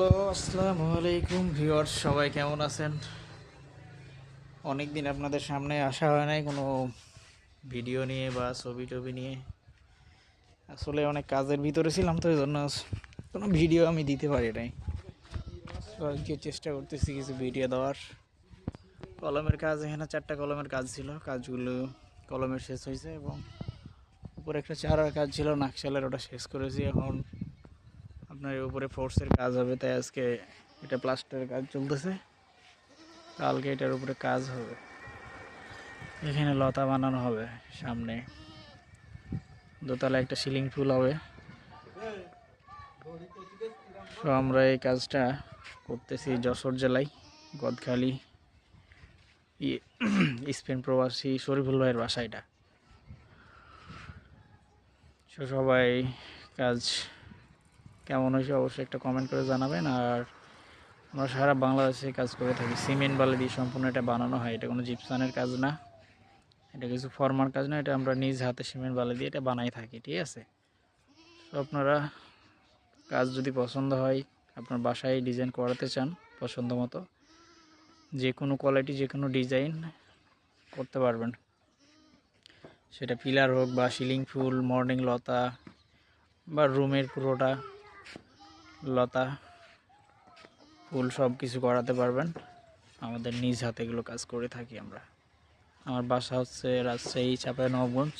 Hello, আসসালামু আলাইকুম viewers, সবাই কেমন আছেন? অনেক দিন আপনাদের সামনে আসা হয় নাই কোনো ভিডিও নিয়ে বা ছবি টবি নিয়ে। আসলে অনেক কাজের ভিতরে ছিলাম তো এই জন্য কোনো ভিডিও আমি দিতে পারি নাই। আজকে চেষ্টা করতেছি কিছু ভিডিও দেওয়ার। কলমের কাজ, এখানে চারটা কলমের কাজ ছিল। কাজগুলো কলমের শেষ হয়েছে এবং উপরে একটা চারার কাজ ছিল, নাকশালের, ওটা শেষ করেছি এখন। আপনার উপরে ফোর্সের কাজ হবে, তাই আজকে এটা প্লাস্টারের কাজ চলতেছে। কালকে এটার উপরে কাজ হবে। এখানে লতা বানানো হবে সামনে। দোতলা একটা সিলিং ফুল হবে। তো আমরা এই কাজটা করতেছি যশোর জেলায়, গদখালি। স্পেন প্রবাসী শরীফুল ভাইয়ের বাসা এটা। সবাই কাজ কেমন হয়েছে অবশ্যই একটা কমেন্ট করে জানাবেন। আর আমরা সারা বাংলাদেশে কাজ করে থাকি। সিমেন্ট বালি দিয়ে সম্পূর্ণ এটা বানানো হয়। এটা কোনো জিপসানের কাজ না। এটা কিছু ফর্মার কাজ না। এটা আমরা নিজ হাতে সিমেন্ট বালি দিয়ে এটা বানাই থাকি, ঠিক আছে? তো আপনারা কাজ যদি পছন্দ হয়, আপনার বাসায় ডিজাইন করাতে চান পছন্দ মতো যে কোনো কোয়ালিটি যে কোনো ডিজাইন করতে পারবেন। সেটা পিলার হোক বা সিলিং ফুল মর্নিং লতা বা রুমের পুরোটা লতা, ফুল সব কিছু করাতে পারবেন। আমাদের নিজ হাতে এগুলো কাজ করে থাকি আমরা। আমার বাসা হচ্ছে রাজশাহী চাপায় নবগঞ্জ।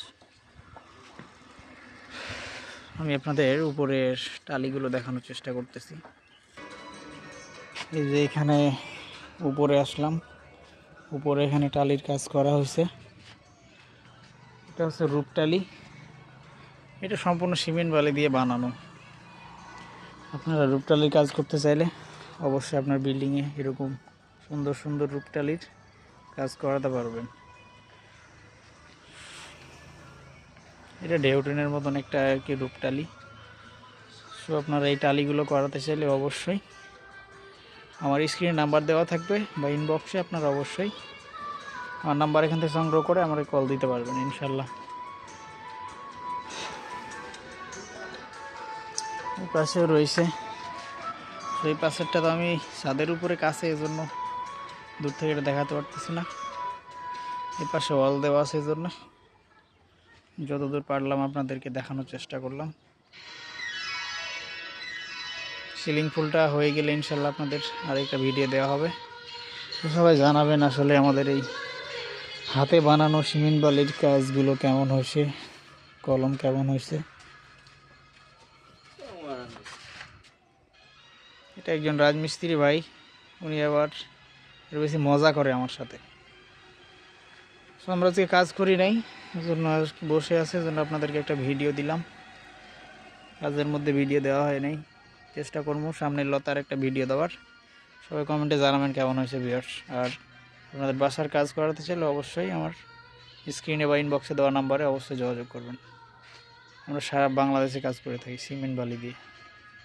আমি আপনাদের উপরের টালিগুলো দেখানোর চেষ্টা করতেছি। এই যে এখানে উপরে আসলাম। উপরে এখানে টালির কাজ করা হয়েছে। এটা হচ্ছে রূপটালি। এটা সম্পূর্ণ সিমেন্ট বালি দিয়ে বানানো। আপনারা রূপটালির কাজ করতে চাইলে অবশ্যই আপনার বিল্ডিংয়ে এরকম সুন্দর সুন্দর রূপটালির কাজ করাতে পারবেন। এটা ডেউটেনের মতন একটা আর কি রূপটালি। সো আপনারা এই টালিগুলো করাতে চাইলে অবশ্যই আমার স্ক্রিনে নাম্বার দেওয়া থাকবে বা ইনবক্সে আপনারা অবশ্যই আমার নাম্বার এখান থেকে সংগ্রহ করে আমাকে কল দিতে পারবেন, ইনশাল্লাহ। পাশেও রয়েছে। সেই পাশেরটা তো আমি ছাদের উপরে কাছে এই জন্য দূর থেকে এটা দেখাতে পারতেছি না। এই পাশে ওয়াল দেওয়া আছে এই জন্য যতদূর পারলাম আপনাদেরকে দেখানোর চেষ্টা করলাম। সিলিং ফুলটা হয়ে গেলে ইনশাল্লাহ আপনাদের আরেকটা ভিডিও দেওয়া হবে। তো সবাই জানাবেন আসলে আমাদের এই হাতে বানানো সিমেন্ট বালির কাজগুলো কেমন হয়েছে, কলম কেমন হয়েছে। এটা একজন রাজমিস্ত্রি ভাই, উনি আবার বেশি মজা করে আমার সাথে। আমরা আজকে কাজ করি নাই জন্য বসে আছে জন্য আপনাদেরকে একটা ভিডিও দিলাম। কাজের মধ্যে ভিডিও দেওয়া হয় নাই, চেষ্টা করব সামনের লতার একটা ভিডিও দেওয়ার। সবাই কমেন্টে জানাবেন কেমন হয়েছে ভিউয়ার্স আর আপনাদের বাসার কাজ করাতে চাইলে অবশ্যই আমার স্ক্রিনে বা ইনবক্সে দেওয়া নাম্বারে অবশ্যই যোগাযোগ করবেন। আমরা সারা বাংলাদেশে কাজ করে থাকি, সিমেন্ট বালি দিয়ে।